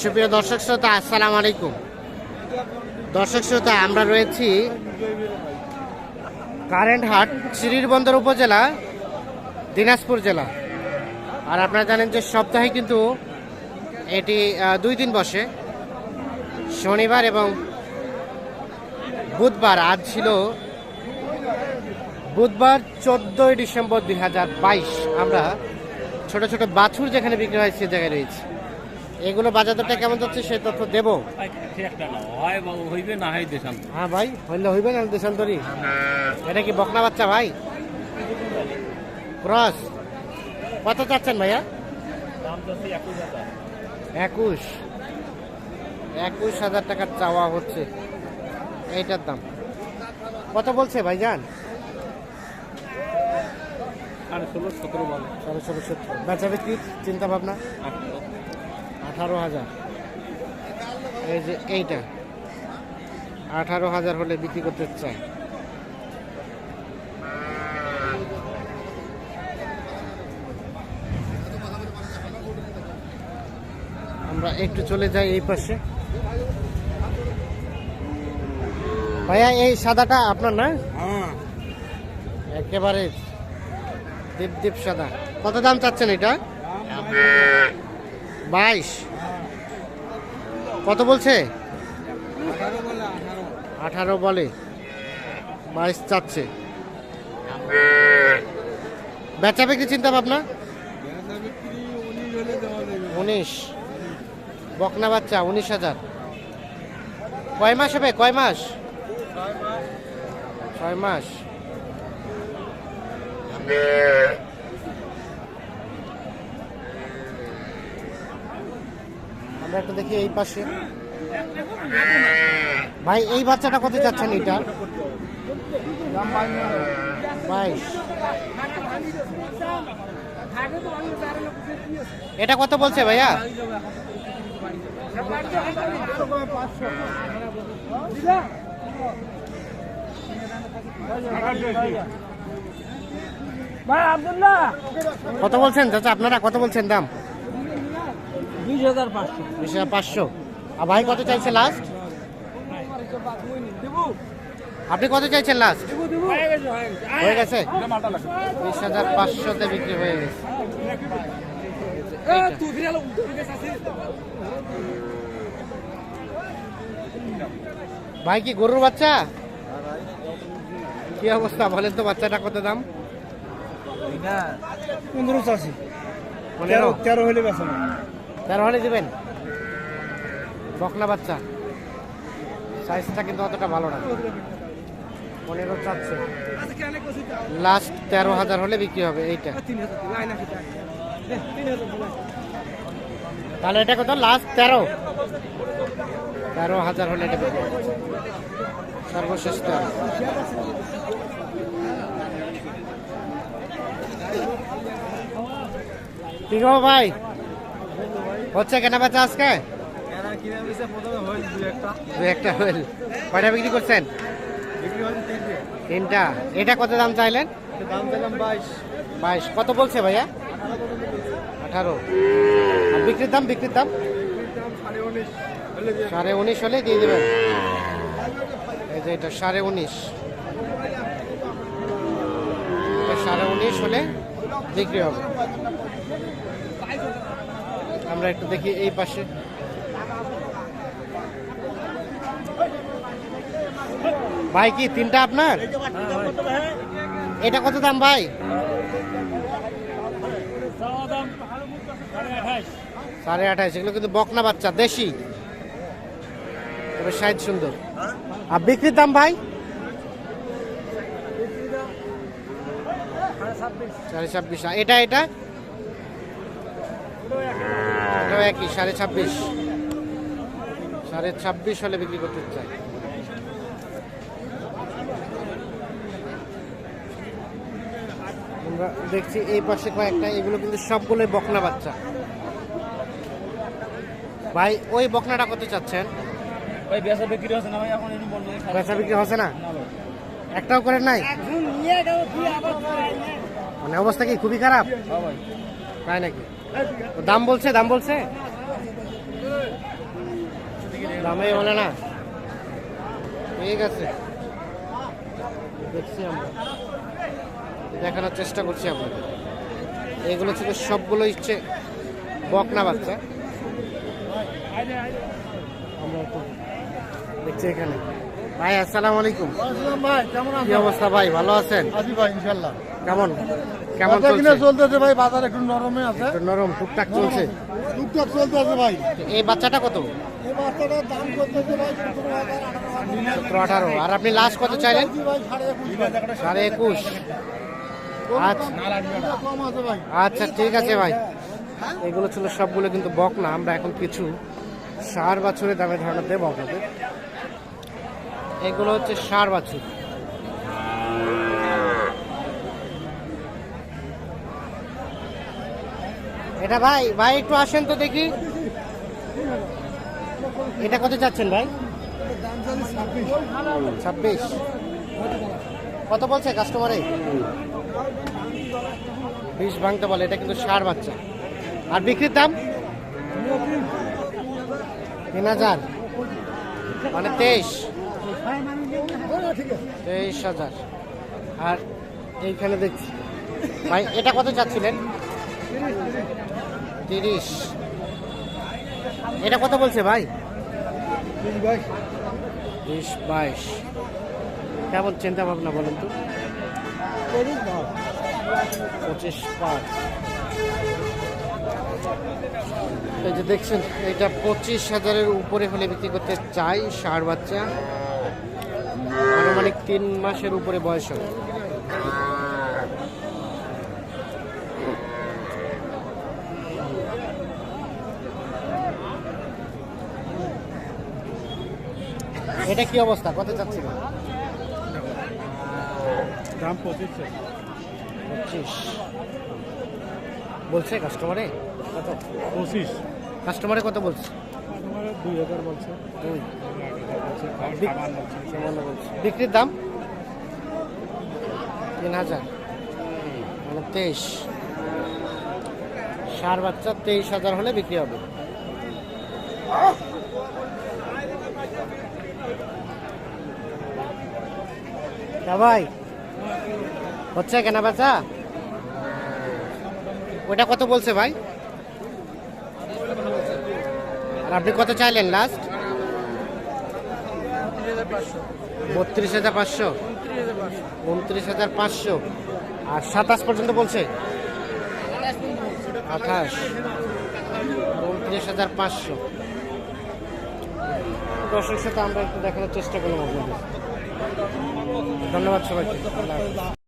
সুপ্রিয় দর্শক শ্রোতা, আসসালামু আলাইকুম। দর্শক শ্রোতা, আমরা রয়েছি কারেন্ট হাট শ্রীরবন্দর উপজেলা, দিনাজপুর জেলা। আর আপনারা জানেন যে সপ্তাহে কিন্তু এটি দুই দিন বসে। শনিবার এবং বুধবার, আজ ছিল বুধবার চোদ্দোই ডিসেম্বর দুই হাজার বাইশ। আমরা ছোট ছোট বাছুর যেখানে বিক্রি হয় সে জায়গায় রয়েছে। এগুলো বাজার দরটা কেমন যাচ্ছে সে তথ্য দেবো। একটা না হইবে না হয় হ্যাঁ ভাই হইলে হইবে না দেশান্তরি। এটা কি বকনা বাচ্চা ভাই? ক্রস। কত চাচ্ছেন ভাইয়া? একুশ একুশ। হাজার টাকার চাওয়া হচ্ছে। এইটার দাম। কত বলছে ভাই ভাইজান? সাড়ে ষোলো সতেরো বলে। সাড়ে ষোলো সত্তর বেচা বিক্রি চিন্তা ভাবনা আঠারো হাজার। এই যে এইটা। আঠারো হাজার হলে বিক্রি করতে চাই আমরা একটু চলে যাই এই পাশে। ভাইয়া এই সাদাটা আপনার না? হ্যাঁ। একেবারে দীপ দীপ সাদা। কত দাম চাচ্ছেন এটা? বাইশ। কত বলছে? আঠারো বলে। বাইশ চাচ্ছে। বেচা বিক্রি চিন্তা ভাবনা? উনিশ। বকনা বাচ্চা, উনিশ হাজার। কয় মাস হবে? কয় মাস। ছয় মাস। আমরা একটু দেখি এই পাশে। ভাই, এই বাচ্চাটা কত যাচ্ছেন এটা? বাইশ। এটা কত বলছে ভাইয়া? কত বলছেন? চাচা আপনারা কত বলছেন দাম? বিশ হাজার পাঁচশো। বিশ হাজার পাঁচশো। আর ভাই কত চাইছে লাস্ট আপনি কত চাইছেন লাস্ট হয়ে গেছে বিশ হাজার পাঁচশোতে বিক্রি হয়ে গেছে। ভাই কি গরুর বাচ্চা? কি অবস্থা? বলেন তো বাচ্চাটা কত দাম? পনেরো চাষি। পনেরো? তেরো হলে বেসা তেরো হলে দিবেন? বকনা বাচ্চা। সাইজটা কিন্তু অতটা ভালো না। পনেরো চাচ্ছে। লাস্ট তেরো হাজার হলে বিক্রি হবে এইটা। তাহলে এটা কত? লাস্ট তেরো? তেরো হাজার হলে এটা বিক্রি হবে। সর্বশেষ তেরো। ঠিক হবে ভাই? হচ্ছে কেনা বেচা আজকে? দু একটা। হইল কয়টা বিক্রি করছেন? তিনটা। এটা কত দাম চাইলেন? বাইশ। কত বলছে ভাইয়া? আঠারো। বিক্রির দাম বিক্রির দাম? সাড়ে উনিশ। হলে দিয়ে দেবেন। এই যে এটা সাড়ে উনিশ। সাড়ে উনিশ হলে বিক্রি হবে। আমরা একটু দেখি এই পাশে। ভাই, কি তিনটা আপনার? এটা কত দাম ভাই? সাড়ে আঠাশ, এগুলো কিন্তু বকনা বাচ্চা, দেশি। সাইজ সুন্দর। আর বিক্রির দাম ভাই? সাড়ে ছাব্বিশ। আর এটা এটা? এটাও একই সাড়ে ছাব্বিশ। সাড়ে ছাব্বিশ হলে বিক্রি করতে চাই আমরা দেখছি এই পাশে কয়েকটা এগুলো কিন্তু সবগুলোই বকনা বাচ্চা। ভাই ওই বকনাটা কত চাচ্ছেন? ভাই বেচা বিক্রি হচ্ছে না ভাই এখন একটু বন্ধ করে বেচা বিক্রি হচ্ছে না? একটাও করেন নাই? মানে অবস্থা কি? খুবই খারাপ? ভাই তাই নাকি? দাম বলছে দাম বলছে? দামে বলে না। ঠিক আছে। দেখছি আমরা। দেখানোর চেষ্টা করছি আপনাদের। এগুলো ছিল সবগুলো ইচ্ছে বকনা বাচ্চা। আমরা দেখছি এখানে। ভাই আসসালামু আলাইকুম। ভাই কেমন কি অবস্থা ভাই? ভালো আছেন? আছি ভাই ইনশাল্লাহ কেমন? কেমন কিনে চলছে? চলতেছে ভাই বাজার একটু নরমে আছে। একটু নরম টুকটাক চলছে। টুকটাক চলতে আছে ভাই। এই বাচ্চাটা কত? এই বাচ্চাটার দাম করতেছে ভাই সতেরো আঠারো আর আপনি লাস্ট কত চাইলেন? সাড়ে একুশ। আচ্ছা। কম আছে ভাই। আচ্ছা ঠিক আছে ভাই। এগুলো ছিল সবগুলো কিন্তু বক না আমরা এখন কিছু সার বাছুরের দামে ধারণা দেবো আপনাদের। এগুলো হচ্ছে সার বাছুর। এটা ভাই ভাই একটু আসেন তো দেখি। এটা কত চাচ্ছেন ভাই? ছাব্বিশ। কত বলছে কাস্টমারে বিষ ভাঙতে বলে, এটা কিন্তু সার বাচ্চা। আর বিক্রির দাম? তিন হাজার। মানে তেইশ। তেইশ হাজার। আর এইখানে দেখছি। ভাই, এটা কত চাচ্ছিলেন? তিরিশ। এটা কত বলছে ভাই? বিশ বাইশ। কেমন চিন্তা ভাবনা বলেন তো? পঁচিশ পাঁচ। এই যে দেখছেন এটা পঁচিশ হাজারের উপরে হলে বিক্রি করতে চাই ষাট বাচ্চা। আনুমানিক তিন মাসের উপরে বয়স হবে। এটা কি অবস্থা? কত চাচ্ছিল? দাম পঁচিশ। পঁচিশ। বলছে কাস্টমারে কত? পঁচিশ। কাস্টমারে কত বলছে? দুই হাজার বলছে। দুই। বিক্রির দাম? তিন হাজার। মানে তেইশ। সার বাচ্চা তেইশ হাজার হলে বিক্রি হবে। ভাই। হচ্ছে কেনা বেচা? ওটা কত বলছে ভাই? আর আপনি কত চাইলেন লাস্ট বত্রিশ হাজার পাঁচশো। উনত্রিশ হাজার পাঁচশো। আর সাতাশ পর্যন্ত বলছে? আঠাশ। উনত্রিশ হাজার পাঁচশো। দর্শক সাথে আমরা একটু দেখানোর চেষ্টা করলাম আপনাদের। ধন্যবাদ সবাইকে।